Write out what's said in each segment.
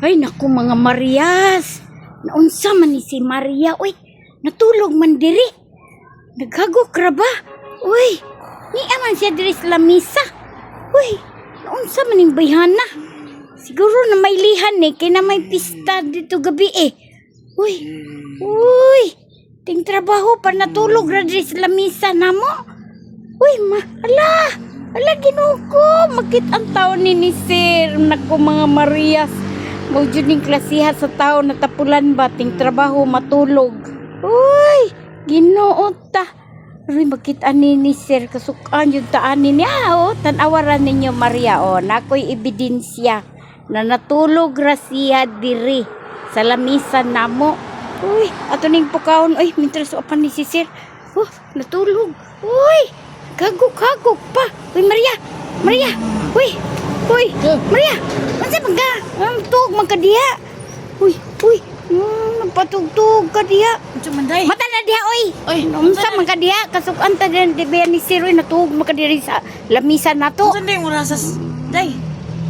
Ay, naku mga Marias. Naunsa man ni si Maria. Uy, natulog man diri. Naghagok ra ba? Uy, ni aman siya diri sa lamisa. Uy, naunsa man ning bayhana. Siguro na may lihan eh, kaya na may pista dito gabi eh. Uy, uy, ting trabaho pa natulog ra diri sa lamisa namo. Uy, ma, ala, ala ginuko, makit ang taon ni ni Sir, nako mga Marias. Mawjud ning klasiha sa tao na tapulan ba ting trabaho matulog. Uy, ginoo ta. Uy, makit ani ni Sir kasukan yung taan ni niya oh, tanawaran ninyo Maria oh, nakoy ebidensya na natulog ra siya diri sa lamisan namo. Uy, ato ning pukaon, uy, mintras upan ni si Sir. Oh, natulog. Uy, gagok-gagok pa. Uy, Maria, Maria, uy, uy, Maria, Masa magka, tug magkadiya. Uy, uy, mm, nagpatugtog ka diya. Unsa man day? Mata na diya, uy. Oy, Unsa man ka diya, kasukan ta din di ba ni Sir, uy, natug makadiri sa lamisan nato. Unsa day mo rasas? Day.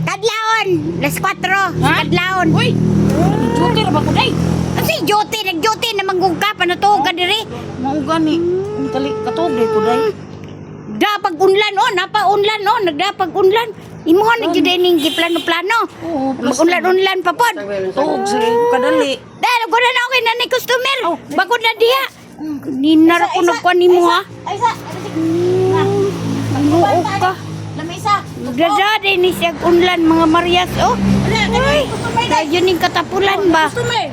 Kadlaon, las 4, Ha? kadlaon. Uy. Joker ba ko day? Kasi jote, nagjote na manggugka pa natug ka diri. Mauga ni. Ang kali katog day ko day. Dapag unlan, oh, napa unlan, oh, nagdapag unlan. Imuha na gyud ning giplano-plano. Oo, plus Mag-unlan-unlan pa pod. tuog sa kadali. Dahil ko na na okay na ni customer. Bagod na diha. Ninar ako nagkuhan ni mo ha. Ay sa. Nuok ka. Lamisa. Magdadade ni siya unlan mga Marias. Oh, uy. Tayo ning katapulan ba? Customer.